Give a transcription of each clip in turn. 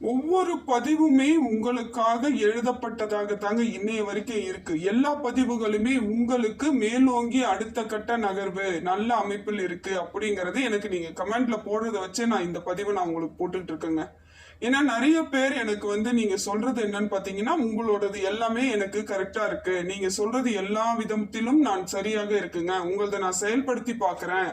ஒவ்வொரு பதிவுமே உங்களுக்காக எழுதப்பட்டதாக தாங்க இன்னைய வரைக்கும் இருக்கு. எல்லா பதிவுகளுமே உங்களுக்கு மேலோங்கி அடுத்த கட்ட நகர்வு நல்ல அமைப்பில் இருக்கு அப்படிங்கறது எனக்கு நீங்க கமெண்ட்ல போடுறத வச்சு நான் இந்த பதிவை நான் உங்களுக்கு போட்டுட்டு இருக்கேங்க. ஏன்னா நிறைய பேர் எனக்கு வந்து நீங்க சொல்றது என்னன்னு பாத்தீங்கன்னா உங்களோடது எல்லாமே எனக்கு கரெக்டா இருக்கு. நீங்க சொல்றது எல்லா விதத்திலும் நான் சரியாக இருக்குங்க. உங்களத நான் செயல்படுத்தி பாக்குறேன்.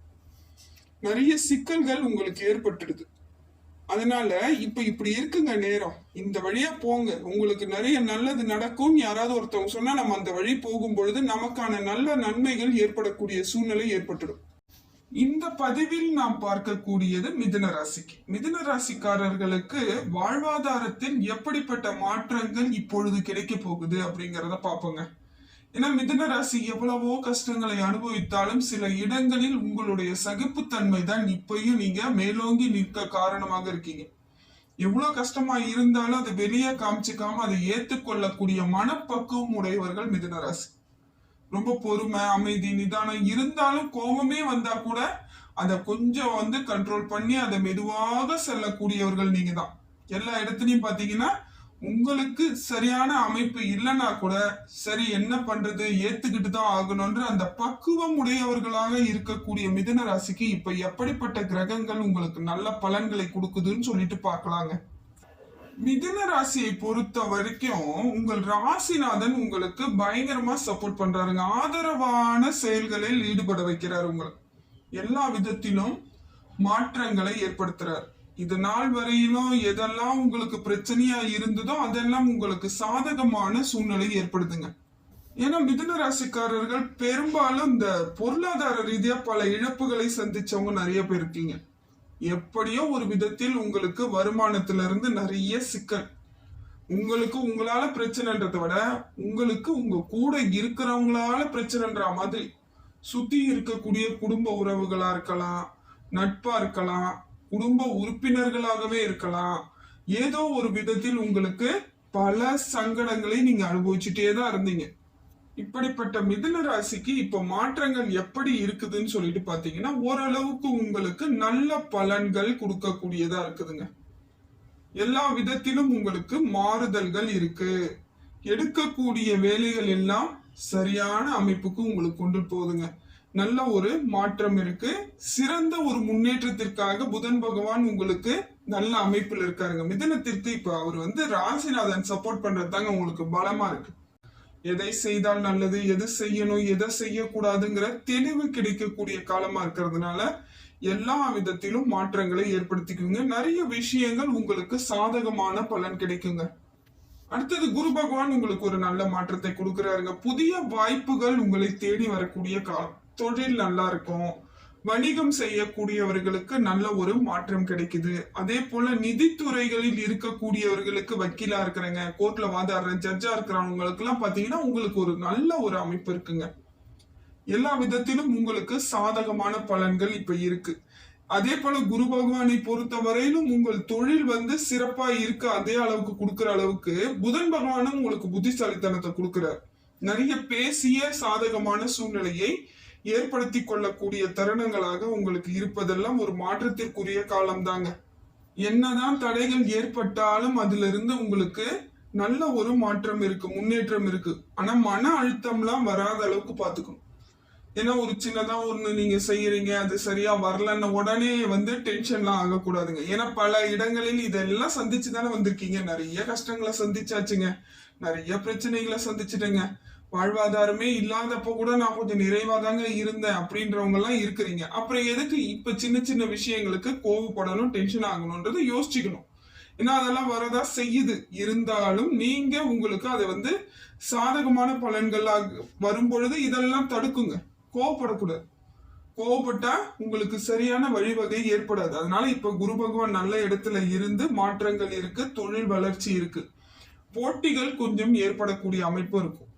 நிறைய சிக்கல்கள் உங்களுக்கு ஏற்பட்டுடுது. அதனால இப்ப இப்படி இருக்குங்க நேரம். இந்த வழியா போங்க. உங்களுக்கு நிறைய நல்லது நடக்கும் யாராவது ஒருத்தவங்க சொன்னா நம்ம அந்த வழி போகும் பொழுது நமக்கான நல்ல நன்மைகள் ஏற்படக்கூடிய சூழ்நிலை ஏற்பட்டுடும். இந்த பதிவில் நாம் பார்க்கக்கூடியது மிதுன ராசிக்கு. மிதுன ராசிக்காரர்களுக்கு வாழ்வாதாரத்தில் எப்படிப்பட்ட மாற்றங்கள் இப்பொழுது கிடைக்க போகுது அப்படிங்கறத பார்ப்போங்க. ஏன்னா மிதுன ராசி எவ்வளவோ கஷ்டங்களை அனுபவித்தாலும் சில இடங்களில் உங்களுடைய சகிப்புத்தன்மை தான் இப்பயும் நீங்க மேலோங்கி நிற்க காரணமாக இருக்கீங்க. எவ்வளவு கஷ்டமா இருந்தாலும் அதை வெளியே காமிச்சுக்காம அதை ஏத்துக்கொள்ளக்கூடிய மனப்பக்குவம் உடையவர்கள் மிதுன ராசி. ரொம்ப பொறுமை அமைதி நிதானம் இருந்தாலும் கோபமே வந்தா கூட அதை கொஞ்சம் வந்து கண்ட்ரோல் பண்ணி அதை மெதுவாக செல்லக்கூடியவர்கள் நீங்க தான். எல்லா இடத்துலையும் பாத்தீங்கன்னா உங்களுக்கு சரியான அமைப்பு இல்லைன்னா கூட சரி என்ன பண்றது? ஏத்துக்கிட்டு தான் ஆகணும்ன்ற அந்த பக்குவம் உடையவர்களாக இருக்கக்கூடிய மிதன ராசிக்கு இப்ப எப்படிப்பட்ட கிரகங்கள் உங்களுக்கு நல்ல பலன்களை கொடுக்குதுன்னு சொல்லிட்டு பார்க்கலாங்க. மிதன ராசியை பொறுத்த வரைக்கும் உங்கள் ராசிநாதன் உங்களுக்கு பயங்கரமா சப்போர்ட் பண்றாருங்க. ஆதரவான செயல்களில் ஈடுபட வைக்கிறார் உங்களை. எல்லா விதத்திலும் மாற்றங்களை ஏற்படுத்துறாரு. இது நாள் வரையிலும் எதெல்லாம் உங்களுக்கு பிரச்சனையா இருந்ததோ அதெல்லாம் உங்களுக்கு சாதகமான சூழ்நிலை ஏற்படுத்துங்க ஏன்னா மிதுன ராசிக்காரர்கள் பெரும்பாலும் இந்த பொருளாதார ரீதியா பல இழப்புகளை சந்திச்சவங்க நிறைய பேர் இருக்கீங்க. எப்படியோ ஒரு விதத்தில் உங்களுக்கு வருமானத்திலிருந்து நிறைய சிக்கல். உங்களுக்கு உங்களால பிரச்சனைன்றதை விட உங்களுக்கு உங்க கூட இருக்கிறவங்களால பிரச்சனைன்ற மாதிரி சுத்தி இருக்கக்கூடிய குடும்ப உறவுகளா இருக்கலாம் நட்பா இருக்கலாம் குடும்ப உறுப்பினர்களாகவே இருக்கலாம். ஏதோ ஒரு விதத்தில் உங்களுக்கு பல சங்கடங்களை நீங்க அனுபவிச்சுட்டே தான் இருந்தீங்க. இப்படிப்பட்ட மிதுன ராசிக்கு இப்ப மாற்றங்கள் எப்படி இருக்குதுன்னு சொல்லிட்டு பாத்தீங்கன்னா ஓரளவுக்கு உங்களுக்கு நல்ல பலன்கள் கொடுக்கக்கூடியதா இருக்குதுங்க. எல்லா விதத்திலும் உங்களுக்கு மாறுதல்கள் இருக்கு. எடுக்கக்கூடிய வேலைகள் எல்லாம் சரியான அமைப்புக்கு உங்களுக்கு கொண்டு போகுதுங்க. நல்ல ஒரு மாற்றம் இருக்கு. சிறந்த ஒரு முன்னேற்றத்திற்காக புதன் பகவான் உங்களுக்கு நல்ல அமைப்பில் இருக்காருங்க. மிதனத்திற்கு இப்ப அவர் வந்து ராசிநாதன் சப்போர்ட் பண்றது தாங்க உங்களுக்கு பலமா இருக்கு. எதை செய்தால் நல்லது எது செய்யணும் எதை செய்யக்கூடாதுங்கிற தெளிவு கிடைக்கக்கூடிய காலமா இருக்கிறதுனால எல்லா விதத்திலும் மாற்றங்களை ஏற்படுத்திக்குங்க. நிறைய விஷயங்கள் உங்களுக்கு சாதகமான பலன் கிடைக்குங்க. அடுத்தது குரு பகவான் உங்களுக்கு ஒரு நல்ல மாற்றத்தை கொடுக்கிறாருங்க. புதிய வாய்ப்புகள் உங்களை தேடி வரக்கூடிய காலம். தொழில் நல்லா இருக்கும் வணிகம் செய்யக்கூடியவர்களுக்கு நல்ல ஒரு மாற்றம் கிடைக்குது. அதே போல நிதித்துறைகளில் இருக்கக்கூடியவர்களுக்கு வக்கீலா இருக்கிறங்க. கோர்ட்ல வாதாடுற ஜட்ஜா இருக்கிறவங்களுக்கு எல்லாம் பாத்தீங்கன்னா உங்களுக்கு ஒரு நல்ல ஒரு அமைப்பு இருக்குங்க. எல்லா விதத்திலும் உங்களுக்கு சாதகமான பலன்கள் இப்ப இருக்கு. அதே போல குரு பகவானை பொறுத்த வரையிலும் உங்கள் தொழில் வந்து சிறப்பா இருக்க. அதே அளவுக்கு கொடுக்குற அளவுக்கு புதன் பகவானும் உங்களுக்கு புத்திசாலித்தனத்தை கொடுக்குறார். நிறைய பேசிய சாதகமான சூழ்நிலையை ஏற்படுத்தி கொள்ளக்கூடிய தருணங்களாக உங்களுக்கு இருப்பதெல்லாம் ஒரு மாற்றத்திற்குரிய காலம்தாங்க. என்னதான் தடைகள் ஏற்பட்டாலும் அதுல இருந்து உங்களுக்கு நல்ல ஒரு மாற்றம் இருக்கு முன்னேற்றம் இருக்கு. ஆனா மன அழுத்தம்லாம் வராத அளவுக்கு பாத்துக்கணும். ஏன்னா ஒரு சின்னதா ஒண்ணு நீங்க செய்யறீங்க அது சரியா வரலன்னு உடனே வந்து டென்ஷன்லாம் ஆகக்கூடாதுங்க. ஏன்னா பல இடங்களில் இதெல்லாம் சந்திச்சு தானே வந்திருக்கீங்க. நிறைய கஷ்டங்களை சந்திச்சாச்சுங்க. நிறைய பிரச்சனைகளை சந்திச்சுட்டேங்க. வாழ்வாதாரமே இல்லாதப்போ கூட நான் கொஞ்சம் நிறைவா தாங்க இருந்தேன் அப்படின்றவங்க எல்லாம் இருக்கிறீங்க. அப்புறம் எதுக்கு இப்ப சின்ன சின்ன விஷயங்களுக்கு கோவப்படணும் டென்ஷன் ஆகணும்ன்றது யோசிச்சுக்கணும். ஏன்னா அதெல்லாம் வரதா செய்யுது. இருந்தாலும் நீங்க உங்களுக்கு அதை வந்து சாதகமான பலன்களாக வரும் பொழுது இதெல்லாம் தடுக்குங்க. கோவப்படக்கூடாது. கோவப்பட்டா உங்களுக்கு சரியான வழிவகை ஏற்படாது. அதனால இப்ப குரு பகவான் நல்ல இடத்துல இருந்து மாற்றங்கள் இருக்கு தொழில் வளர்ச்சி இருக்கு. போட்டிகள் கொஞ்சம் ஏற்படக்கூடிய அமைப்பு இருக்கும்.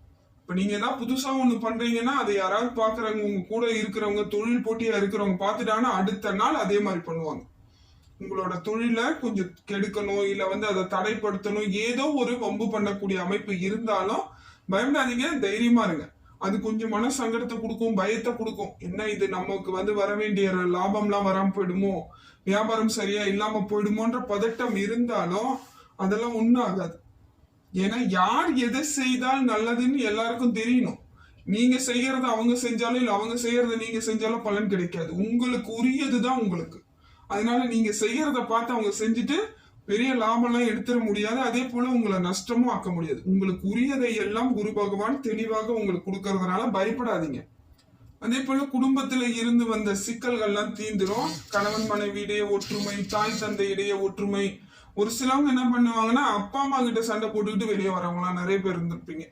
இப்போ நீங்கள் ஏதாவது புதுசாக ஒன்று பண்ணுறீங்கன்னா அதை யாராவது பார்க்குறவங்க உங்கள் கூட இருக்கிறவங்க தொழில் போட்டியாக இருக்கிறவங்க பார்த்துட்டாங்கன்னா அடுத்த நாள் அதே மாதிரி பண்ணுவாங்க. உங்களோட தொழிலை கொஞ்சம் கெடுக்கணும் இல்லை வந்து அதை தடைப்படுத்தணும் ஏதோ ஒரு வம்பு பண்ணக்கூடிய அமைப்பு இருந்தாலும் பயப்படாதீங்க தைரியமாக இருங்க. அது கொஞ்சம் மன சங்கடத்தை கொடுக்கும் பயத்தை கொடுக்கும். என்ன இது நமக்கு வந்து வர வேண்டிய லாபம்லாம் வராமல் போயிடுமோ? வியாபாரம் சரியா இல்லாமல் போயிடுமோன்ற பதட்டம் இருந்தாலும் அதெல்லாம் ஒன்றும் ஆகாது. ஏன்னா யார் எதை செய்தால் நல்லதுன்னு எல்லாருக்கும் தெரியணும். நீங்க செய்யறத அவங்க செஞ்சாலும் இல்லை அவங்க செய்யறத நீங்க செஞ்சாலும் பலன் கிடைக்காது. உங்களுக்கு உரியது தான் உங்களுக்கு. அதனால நீங்க செய்யறத பார்த்து அவங்க செஞ்சுட்டு பெரிய லாபம்லாம் எடுத்துட முடியாது. அதே போல உங்களை நஷ்டமும் ஆக்க முடியாது. உங்களுக்கு உரியதை எல்லாம் குரு பகவான் தெளிவாக உங்களுக்கு கொடுக்கறதுனால பயப்படாதீங்க. அதே போல குடும்பத்துல இருந்து வந்த சிக்கல்கள்லாம் தீந்துரும். கணவன் மனைவி இடையே ஒற்றுமை தாய் தந்தை இடையே ஒற்றுமை ஒரு சிலவங்க என்ன பண்ணுவாங்கன்னா அப்பா அம்மா கிட்ட சண்டை போட்டுக்கிட்டு வெளியே வரவங்களாம் நிறைய பேர் இருந்திருப்பீங்க.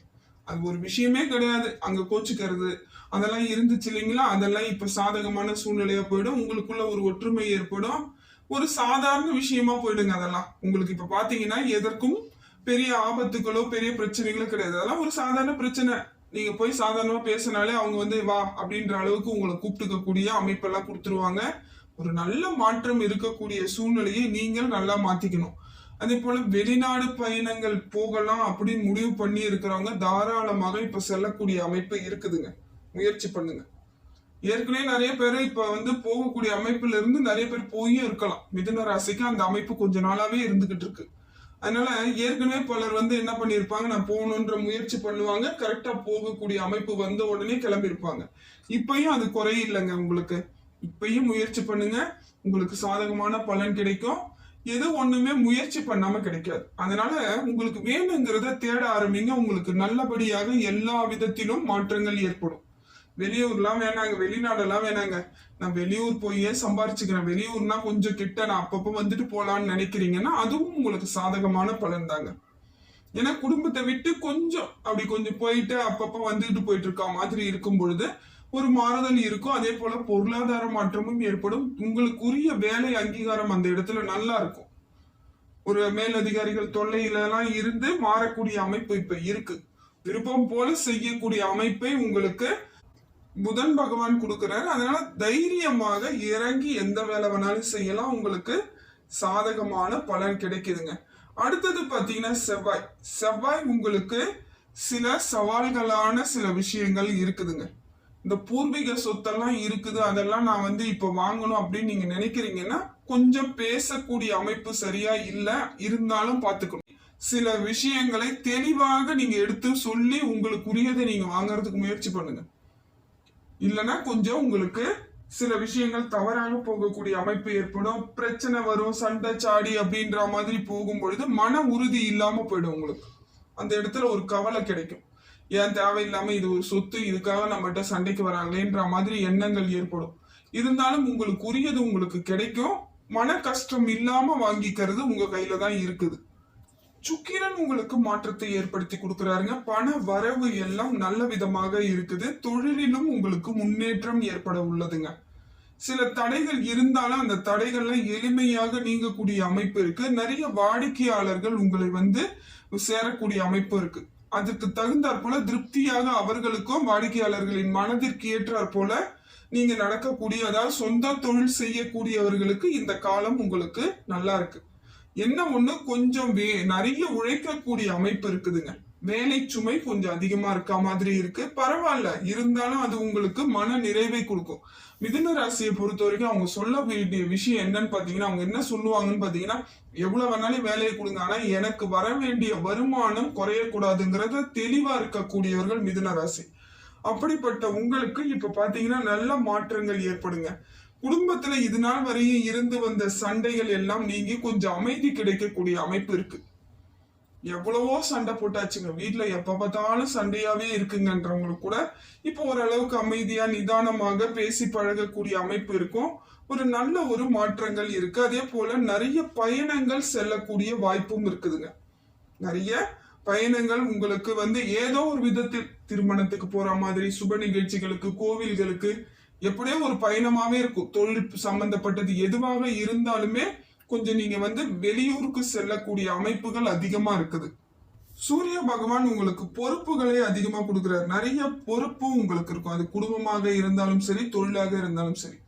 அது ஒரு விஷயமே கிடையாது. அங்க கோச்சுக்கிறது அதெல்லாம் இருந்துச்சு இல்லைங்களா? அதெல்லாம் இப்ப சாதகமான சூழ்நிலையா போயிடும். உங்களுக்குள்ள ஒரு ஒற்றுமை ஏற்படும். ஒரு சாதாரண விஷயமா போயிடுங்க அதெல்லாம். உங்களுக்கு இப்ப பாத்தீங்கன்னா எதற்கும் பெரிய ஆபத்துகளோ பெரிய பிரச்சனைகளோ கிடையாது. அதெல்லாம் ஒரு சாதாரண பிரச்சனை. நீங்க போய் சாதாரணமா பேசினாலே அவங்க வந்து வா அப்படின்ற அளவுக்கு உங்களை கூப்பிட்டுக்கக்கூடிய அமைப்பெல்லாம் கொடுத்துருவாங்க. ஒரு நல்ல மாற்றம் இருக்கக்கூடிய சூழ்நிலையை நீங்கள் நல்லா மாத்திக்கணும். அதே போல வெளிநாடு பயணங்கள் போகலாம் அப்படின்னு முடிவு பண்ணி இருக்கிறவங்க தாராளமாக இப்ப செல்லக்கூடிய அமைப்பு இருக்குதுங்க. முயற்சி பண்ணுங்க. ஏற்கனவே நிறைய பேர் இப்ப வந்து போகக்கூடிய அமைப்புல இருந்து நிறைய பேர் போயும் இருக்கலாம். மிதுன ராசிக்கு அந்த அமைப்பு கொஞ்ச நாளாவே இருந்துகிட்டு இருக்கு. அதனால ஏற்கனவே பலர் வந்து என்ன பண்ணிருப்பாங்க நான் போகணுன்ற முயற்சி பண்ணுவாங்க. கரெக்டா போகக்கூடிய அமைப்பு வந்த உடனே கிளம்பியிருப்பாங்க. இப்பயும் அது குறையில்லைங்க உங்களுக்கு. இப்பயும் முயற்சி பண்ணுங்க. உங்களுக்கு சாதகமான பலன் கிடைக்கும். எது ஒண்ணுமே முயற்சி பண்ணாம கிடைக்காது. அதனால உங்களுக்கு வேணுங்கிறத தேட ஆரம்பிங்க. உங்களுக்கு நல்லபடியாக எல்லா விதத்திலும் மாற்றங்கள் ஏற்படும். வெளியூர்லாம் வேணாங்க. வெளிநாடெல்லாம் வேணாங்க. நான் வெளியூர் போயே சம்பாரிச்சுக்கிறேன். வெளியூர்னா கொஞ்சம் கிட்ட நான் அப்பப்போ வந்துட்டு போலான்னு நினைக்கிறீங்கன்னா அதுவும் உங்களுக்கு சாதகமான பலன் தாங்க. ஏன்னா குடும்பத்தை விட்டு கொஞ்சம் அப்படி கொஞ்சம் போயிட்டு அப்பப்போ வந்துட்டு போயிட்டு இருக்கா மாதிரி இருக்கும் பொழுது ஒரு மாறுதல் இருக்கும். அதே போல பொருளாதார மாற்றமும் ஏற்படும். உங்களுக்குரிய வேலை அங்கீகாரம் அந்த இடத்துல நல்லா இருக்கும். ஒரு மேலதிகாரிகள் தொல்லையில இருந்து மாறக்கூடிய அமைப்பு இப்ப இருக்கு. விருப்பம் போல செய்யக்கூடிய அமைப்பை உங்களுக்கு புதன் பகவான் கொடுக்குறாரு. அதனால தைரியமாக இறங்கி எந்த வேலை வேணாலும் செய்யலாம். உங்களுக்கு சாதகமான பலன் கிடைக்குதுங்க. அடுத்தது பார்த்தீங்கன்னா செவ்வாய். செவ்வாய் உங்களுக்கு சில சவால்களான சில விஷயங்கள் இருக்குதுங்க. இந்த பூர்வீக சொத்தெல்லாம் இருக்குது அதெல்லாம் நான் வந்து இப்ப வாங்கணும் அப்படின்னு நீங்க நினைக்கிறீங்கன்னா கொஞ்சம் பேசக்கூடிய அமைப்பு சரியா இல்ல இருந்தாலும் பாத்துக்கணும். சில விஷயங்களை தெளிவாக நீங்க எடுத்து சொல்லி உங்களுக்கு உரியதை நீங்க வாங்குறதுக்கு முயற்சி பண்ணுங்க. இல்லைன்னா கொஞ்சம் உங்களுக்கு சில விஷயங்கள் தவறாக போகக்கூடிய அமைப்பு ஏற்படும் பிரச்சனை வரும் சண்டை சாடி அப்படின்ற மாதிரி போகும் பொழுது மன உறுதி இல்லாம போயிடும் உங்களுக்கு. அந்த இடத்துல ஒரு கவலை கிடைக்கும். ஏன் தேவையில்லாம இது ஒரு சொத்து இதுக்காக நம்மகிட்ட சண்டைக்கு வராங்களேன்ற மாதிரி எண்ணங்கள் ஏற்படும். இருந்தாலும் உங்களுக்கு உரியது உங்களுக்கு கிடைக்கும். மன கஷ்டம் இல்லாம வாங்கிக்கிறது உங்க கையில தான் இருக்குது. சுக்கிரன் உங்களுக்கு மாற்றத்தை ஏற்படுத்தி கொடுக்குறாருங்க. பண வரவு எல்லாம் நல்ல விதமாக இருக்குது. தொழிலிலும் உங்களுக்கு முன்னேற்றம் ஏற்பட உள்ளதுங்க. சில தடைகள் இருந்தாலும் அந்த தடைகள்லாம் எளிமையாக நீங்கக்கூடிய அமைப்பு இருக்கு. நிறைய வாடிக்கையாளர்கள் உங்களை வந்து சேரக்கூடிய அமைப்பு இருக்கு. அதுக்கு தகுந்தாற் போல திருப்தியாக அவர்களுக்கும் வாடிக்கையாளர்களின் மனதிற்கு ஏற்றாற் போல நீங்க நடக்கக்கூடிய அதாவது சொந்த தொழில் செய்யக்கூடியவர்களுக்கு இந்த காலம் உங்களுக்கு நல்லா இருக்கு. என்ன ஒண்ணு? கொஞ்சம் வே நிறைய உழைக்கக்கூடிய அமைப்பு இருக்குதுங்க. வேலை சுமை கொஞ்சம் அதிகமா இருக்க மாதிரி இருக்கு. பரவாயில்ல. இருந்தாலும் அது உங்களுக்கு மன நிறைவை கொடுக்கும். மிதுன ராசியை பொறுத்த வரைக்கும் அவங்க சொல்ல வேண்டிய விஷயம் என்னன்னு பாத்தீங்கன்னா அவங்க என்ன சொல்லுவாங்கன்னு பாத்தீங்கன்னா எவ்வளவு வேணாலும் வேலையை கொடுங்க. ஆனா எனக்கு வர வேண்டிய வருமானம் குறையக்கூடாதுங்கிறத தெளிவா இருக்கக்கூடியவர்கள் மிதுன ராசி. அப்படிப்பட்ட உங்களுக்கு இப்ப பாத்தீங்கன்னா நல்ல மாற்றங்கள் ஏற்படுங்க. குடும்பத்துல இது நாள் வரையும் இருந்து வந்த சண்டைகள் எல்லாம் நீங்கி கொஞ்சம் அமைதி கிடைக்கக்கூடிய அமைப்பு இருக்கு. எவ்வளவோ சண்டை போட்டாச்சுங்க. வீட்டில் எப்போ பார்த்தாலும் சண்டையாகவே இருக்குங்கன்றவங்களுக்கு கூட இப்போ ஓரளவுக்கு அமைதியாக நிதானமாக பேசி பழகக்கூடிய அமைப்பு இருக்கும். ஒரு நல்ல ஒரு மாற்றங்கள் இருக்குது அதே போல் நிறைய பயணங்கள் செல்லக்கூடிய வாய்ப்பும் இருக்குதுங்க. நிறைய பயணங்கள் உங்களுக்கு வந்து ஏதோ ஒரு விதத்தில் திருமணத்துக்கு போகிற மாதிரி சுப நிகழ்ச்சிகளுக்கு கோவில்களுக்கு எப்படியோ ஒரு பயணமாகவே இருக்கும். தொழில் சம்பந்தப்பட்டது எதுவாக இருந்தாலுமே கொஞ்சம் நீங்க வந்து வெளியூருக்கு செல்லக்கூடிய அமைப்புகள் அதிகமா இருக்குது. சூரிய பகவான் உங்களுக்கு பொறுப்புகளை அதிகமா கொடுக்குறாரு. நிறைய பொறுப்பு உங்களுக்கு இருக்கும். அது குடும்பமாக இருந்தாலும் சரி தொழிலாக இருந்தாலும் சரி.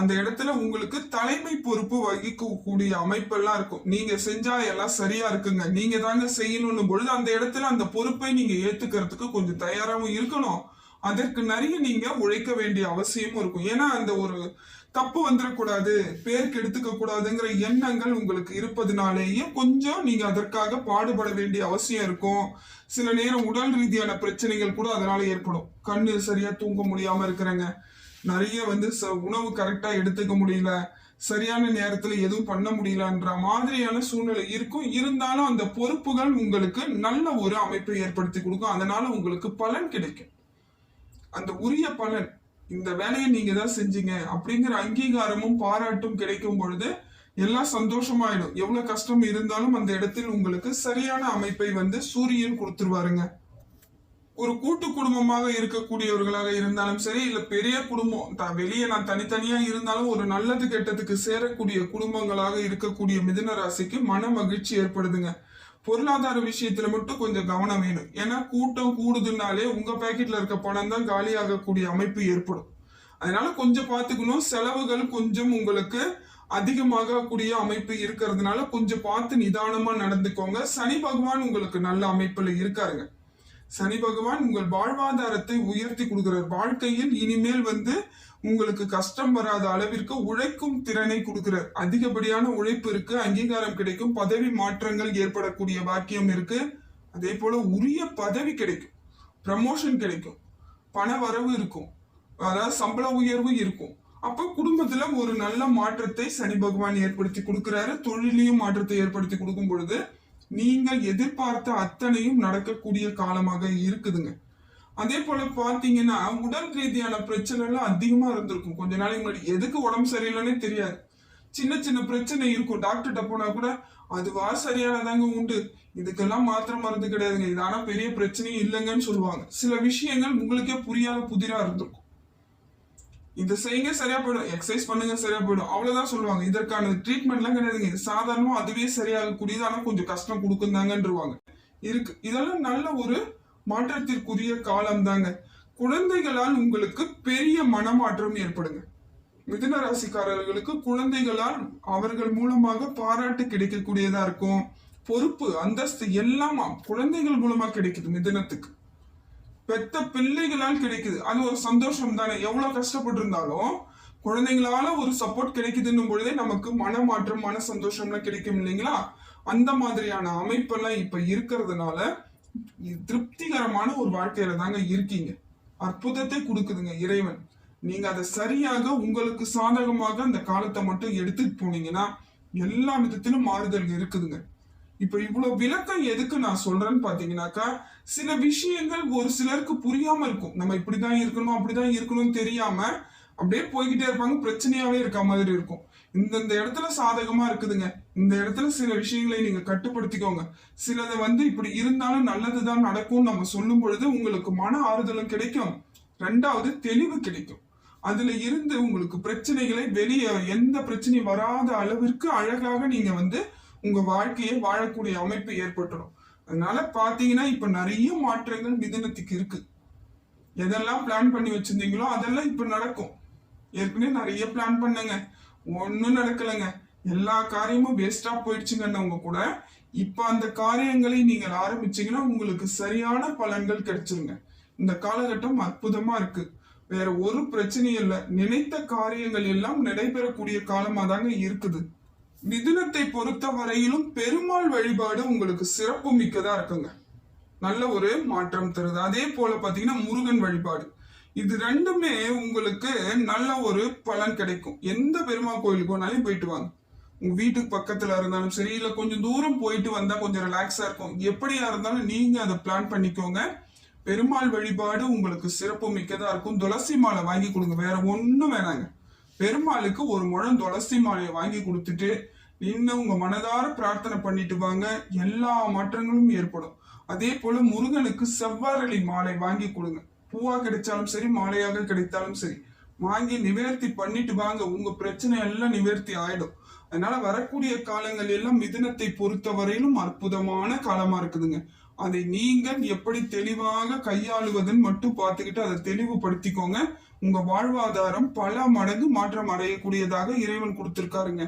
அந்த இடத்துல உங்களுக்கு தலைமை பொறுப்பு வகிக்கக்கூடிய அமைப்பெல்லாம் இருக்கும். நீங்க செஞ்சா எல்லாம் சரியா இருக்குங்க. நீங்க தாங்க செய்யணும்னு பொழுது அந்த இடத்துல அந்த பொறுப்பை நீங்க ஏத்துக்கிறதுக்கு கொஞ்சம் தயாராகவும் இருக்கணும். அதற்கு நிறைய நீங்க உழைக்க வேண்டிய அவசியமும் இருக்கும். ஏன்னா அந்த ஒரு தப்பு வந்துடக்கூடாது பேருக்கு எடுத்துக்க கூடாதுங்கிற எண்ணங்கள் உங்களுக்கு இருப்பதுனாலேயே கொஞ்சம் நீங்க அதற்காக பாடுபட வேண்டிய அவசியம் இருக்கும். சில நேரம் உடல் ரீதியான பிரச்சனைகள் கூட அதனால ஏற்படும். கண்ணு சரியா தூங்க முடியாம இருக்கிறாங்க. நிறைய வந்து ச- உணவு கரெக்டா எடுத்துக்க முடியல. சரியான நேரத்துல எதுவும் பண்ண முடியலன்ற மாதிரியான சூழ்நிலை இருக்கும். இருந்தாலும் அந்த பொறுப்புகள் உங்களுக்கு நல்ல ஒரு அமைப்பை ஏற்படுத்தி கொடுக்கும். அதனால உங்களுக்கு பலன் கிடைக்கும். அந்த உரிய பலன் இந்த வேலையை நீங்க தான் செஞ்சீங்க அப்படிங்கிற அங்கீகாரமும் பாராட்டும் கிடைக்கும் பொழுது எல்லாம் சந்தோஷமாயிடும். எவ்வளவு கஷ்டம் இருந்தாலும் அந்த இடத்தில் உங்களுக்கு சரியான அமைப்பை வந்து சூரியன் கொடுத்துருவாருங்க. ஒரு கூட்டு குடும்பமாக இருக்கக்கூடியவர்களாக இருந்தாலும் சரி இல்ல பெரிய குடும்பம் வெளியே நான் தனித்தனியா இருந்தாலும் ஒரு நல்லது கெட்டதுக்கு சேரக்கூடிய குடும்பங்களாக இருக்கக்கூடிய மிதுன ராசிக்கு மன மகிழ்ச்சி ஏற்படுதுங்க. பொருளாதார விஷயத்துல மட்டும் கொஞ்சம் கவனம் வேணும். ஏன்னா கூட்டம் கூடுதுனாலே உங்க பேக்கெட்ல இருக்க பணம் தான் காலியாகக்கூடிய அமைப்பு ஏற்படும். அதனால கொஞ்சம் பார்த்துக்கணும். செலவுகள் கொஞ்சம் உங்களுக்கு அதிகமாக கூடிய அமைப்பு இருக்கிறதுனால கொஞ்சம் பார்த்து நிதானமா நடந்துக்கோங்க. சனி பகவான் உங்களுக்கு நல்ல அமைப்புல இருக்காருங்க. சனி பகவான் உங்கள் வாழ்வாதாரத்தை உயர்த்தி கொடுக்கிறார். வாழ்க்கையில் இனிமேல் வந்து உங்களுக்கு கஷ்டம் வராத அளவிற்கு உழைக்கும் திறனை கொடுக்கிறார். அதிகப்படியான உழைப்பு இருக்கு அங்கீகாரம் கிடைக்கும் பதவி மாற்றங்கள் ஏற்படக்கூடிய பாக்கியம் இருக்கு. அதே போல உரிய பதவி கிடைக்கும் ப்ரமோஷன் கிடைக்கும் பண வரவு இருக்கும் அதாவது சம்பள உயர்வு இருக்கும். அப்ப குடும்பத்துல ஒரு நல்ல மாற்றத்தை சனி பகவான் ஏற்படுத்தி கொடுக்கிறாரு. தொழிலையும் மாற்றத்தை ஏற்படுத்தி கொடுக்கும் பொழுது நீங்கள் எதிர்பார்த்த அத்தனையும் நடக்கக்கூடிய காலமாக இருக்குதுங்க. அதே போல பாத்தீங்கன்னா உடல் ரீதியான பிரச்சனை எல்லாம் அதிகமா இருந்திருக்கும். கொஞ்ச நாளைக்கு முன்னாடி எதுக்கு உடம்பு சரியில்லைன்னே தெரியாது. சின்ன சின்ன பிரச்சனை இருக்கும். டாக்டர்கிட்ட போனா கூட அதுவா சரியானதாங்க உண்டு. இதுக்கெல்லாம் மாத்திரை மருந்து கிடையாதுங்க. இது ஆனா பெரிய பிரச்சனையும் இல்லைங்கன்னு சொல்லுவாங்க. சில விஷயங்கள் உங்களுக்கே புரியாத புதிரா இருந்திருக்கும். இதை செய்யுங்க சரியா போயிடும். எக்ஸசைஸ் பண்ணுங்க சரியா போயிடும். அவ்வளவுதான் சொல்லுவாங்க. இதற்கான ட்ரீட்மெண்ட்லாம் கிடையாதுங்க. சாதாரணமா அதுவே சரியாகக்கூடியது. ஆனா கொஞ்சம் கஷ்டம் கொடுக்குந்தாங்கன்றவாங்க. இருக்கு. இதெல்லாம் நல்ல ஒரு மாற்றத்திற்குரிய காலம் தாங்க குழந்தைகளால் உங்களுக்கு பெரிய மனமாற்றம் ஏற்படுங்க. மிதுன ராசிக்காரர்களுக்கு குழந்தைகளால் அவர்கள் மூலமாக பாராட்டு கிடைக்கக்கூடியதா இருக்கும். பொறுப்பு அந்தஸ்து எல்லாம் குழந்தைகள் மூலமா கிடைக்குது மிதுனத்துக்கு. பெத்த பிள்ளைகளால் கிடைக்குது. அது ஒரு சந்தோஷம் தானே எவ்வளவு கஷ்டப்பட்டு இருந்தாலும் குழந்தைங்களால ஒரு சப்போர்ட் கிடைக்குதுன்னும் பொழுதே நமக்கு மனமாற்றம் மன சந்தோஷம்லாம் கிடைக்கும் இல்லைங்களா? அந்த மாதிரியான அமைப்பெல்லாம் இப்ப இருக்கிறதுனால திருப்திகரமான ஒரு வாழ்க்கையில தாங்க இருக்கீங்க. அற்புதத்தை கொடுக்குதுங்க இறைவன். நீங்க அதை சரியாக உங்களுக்கு சாதகமாக அந்த காலத்தை மட்டும் எடுத்துட்டு போனீங்கன்னா எல்லா விதத்திலும் மாறுதல் இருக்குதுங்க. இப்ப இவ்வளவு விளக்கம் எதுக்கு நான் சொல்றேன்னு பாத்தீங்கன்னாக்கா சில விஷயங்கள் ஒரு சிலருக்கு புரியாம இருக்கும். நம்ம இப்படிதான் இருக்கணும் அப்படிதான் இருக்கணும்னு தெரியாம அப்படியே போய்கிட்டே இருப்பாங்க பிரச்சனையாவே இருக்க மாதிரி இருக்கும். இந்தந்த இடத்துல சாதகமா இருக்குதுங்க. இந்த இடத்துல சில விஷயங்களை நீங்க கட்டுப்படுத்திக்கோங்க. சிலது வந்து இப்படி இருந்தாலும் நல்லதுதான் நடக்கும்னு நம்ம சொல்லும் பொழுது உங்களுக்கு மன ஆறுதலும் கிடைக்கும். ரெண்டாவது தெளிவு கிடைக்கும். அதுல இருந்து உங்களுக்கு பிரச்சனைகளை வெளியே எந்த பிரச்சனையும் வராத அளவிற்கு அழகாக நீங்க வந்து உங்க வாழ்க்கையை வாழக்கூடிய அமைப்பு ஏற்பட்டுடும். அதனால பாத்தீங்கன்னா இப்ப நிறைய மாற்றங்கள் மிதனத்துக்கு இருக்கு. எதெல்லாம் பிளான் பண்ணி வச்சிருந்தீங்களோ அதெல்லாம் இப்ப நடக்கும். ஏற்கனவே நிறைய பிளான் பண்ணுங்க. ஒன்றும் நடக்கலைங்க. எல்லா காரியமும் வேஸ்டாக போயிடுச்சுங்கன்னவங்க கூட. இப்போ அந்த காரியங்களை நீங்கள் ஆரம்பிச்சீங்கன்னா உங்களுக்கு சரியான பலன்கள் கிடைச்சிருங்க. இந்த காலகட்டம் அற்புதமாக இருக்கு. வேற ஒரு பிரச்சனையும் இல்லை. நினைத்த காரியங்கள் எல்லாம் நடைபெறக்கூடிய காலமாக தாங்க இருக்குது. மிதுனத்தை பொறுத்த வரையிலும் பெருமாள் வழிபாடு உங்களுக்கு சிறப்பு மிக்கதா இருக்குங்க. நல்ல ஒரு மாற்றம் தருது. அதே போல பாத்தீங்கன்னா முருகன் வழிபாடு. இது ரெண்டுமே உங்களுக்கு நல்ல ஒரு பலன் கிடைக்கும். எந்த பெருமாள் கோயிலுக்கு வேணாலும் போயிட்டு வாங்க. உங்க வீட்டுக்கு பக்கத்துல இருந்தாலும் சரி இல்ல கொஞ்சம் தூரம் போயிட்டு வந்தா கொஞ்சம் ரிலாக்ஸா இருக்கும். எப்படியா இருந்தாலும் நீங்க அதை பிளான் பண்ணிக்கோங்க. பெருமாள் வழிபாடு உங்களுக்கு சிறப்பு மிக்கதா இருக்கும். துளசி மாலை வாங்கி கொடுங்க. வேற ஒண்ணும் வேணாங்க. பெருமாளுக்கு ஒரு முழம் துளசி மாலையை வாங்கி கொடுத்துட்டு நின்று உங்க மனதார பிரார்த்தனை பண்ணிட்டு வாங்க. எல்லா மாற்றங்களும் ஏற்படும். அதே போல முருகனுக்கு செவ்வாறளி மாலை வாங்கி கொடுங்க. பூவா கிடைச்சாலும் சரி மாலையாக கிடைத்தாலும் சரி வாங்கி நிவர்த்தி பண்ணிட்டு வாங்க. உங்க பிரச்சனை எல்லாம் நிவர்த்தி ஆயிடும். அதனால வரக்கூடிய காலங்கள் எல்லாம் மிதுனத்தை பொறுத்தவரையிலும் அற்புதமான காலமா இருக்குதுங்க. அதை நீங்கள் எப்படி தெளிவாக கையாளுவதுன்னு மட்டும் பார்த்துக்கிட்டு அதை தெளிவுபடுத்திக்கோங்க. உங்க வாழ்வாதாரம் பல மடங்கு மாற்றம் அடையக்கூடியதாக இறைவன் கொடுத்திருக்காருங்க.